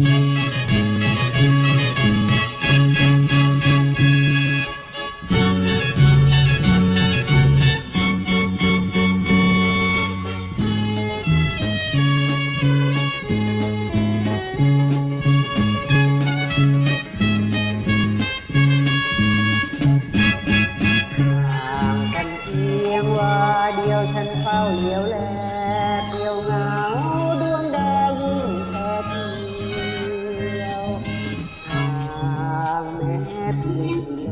ห่ แม้เพียงกิโล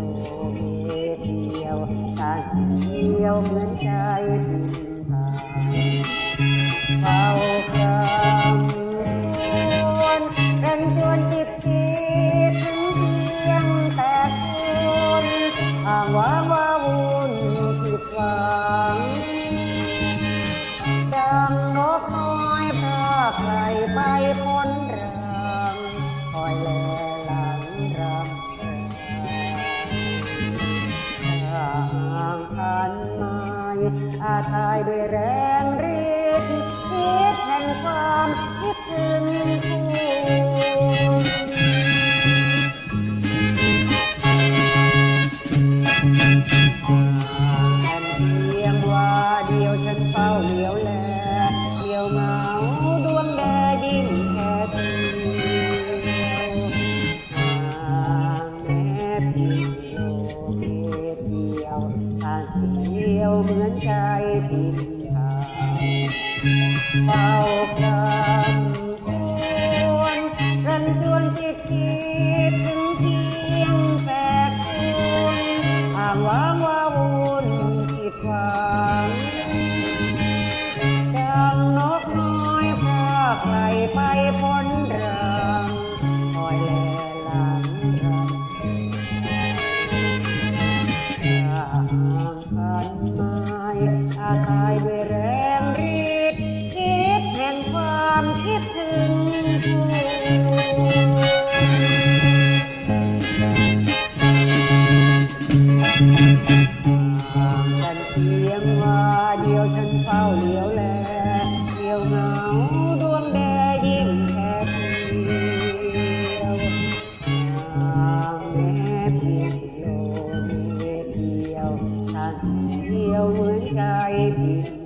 เมตรเดียวสาเดียวเหมือนใจ อาทายด้วยแรง เดียวเหมือนใจพิมพายเฝ้าคำควรรันจวนจิตคิดถึงเพียงแต่คุณอ้างว้างว่าวุ่นผิดหวังดังนกน้อยพาใครไปพ้นเรัง เพียงว่าเดียวฉันเฝ้าเหลียวแลเดียวเหงาดวงแดยิ่งแค่เดียวทางแม่เพียงกิโลเมตรเดียวฉันเดียวเหมือนใจพิ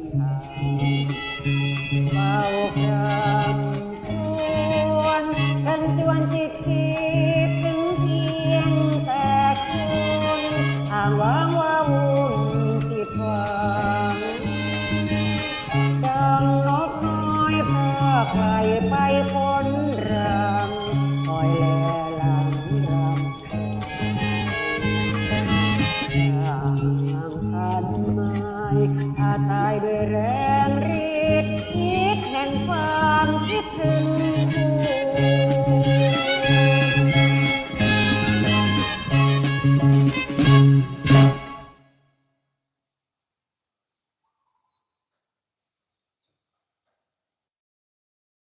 คนรำคอยแลหลังรำทางพันไม้อาตายด้วยรงฤคิดแห่งความคิดถึงผู้